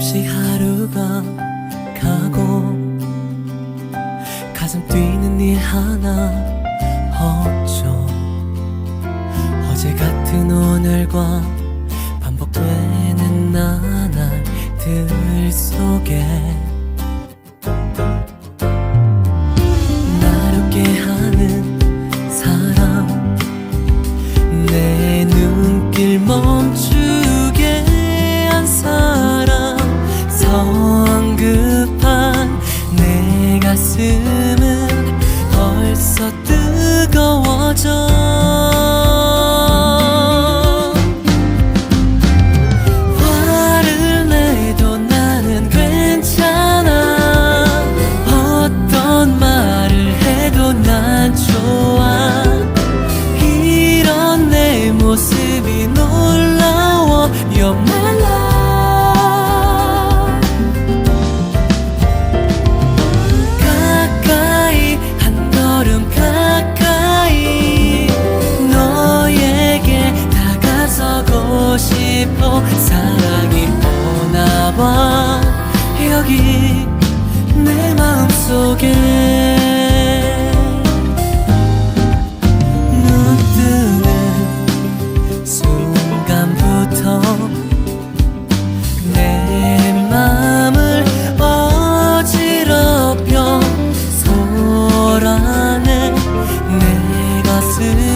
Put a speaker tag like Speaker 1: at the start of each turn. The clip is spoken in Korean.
Speaker 1: 없이 하루가 가고 가슴 뛰는 일 하나 없죠. 어제 같은 오늘과 반복되는 나날들 속에 나롭게 하는 사람 내 눈길 멈추게 성급한 내 가슴은 벌써 뜨거워져. 화를 내도 나는 괜찮아. 어떤 말을 해도 난 좋아. 싶어 사랑이 오나봐. 여기 내 마음속에 눈 뜨는 순간부터 내 마음을 어지럽혀 소란해 내 가슴.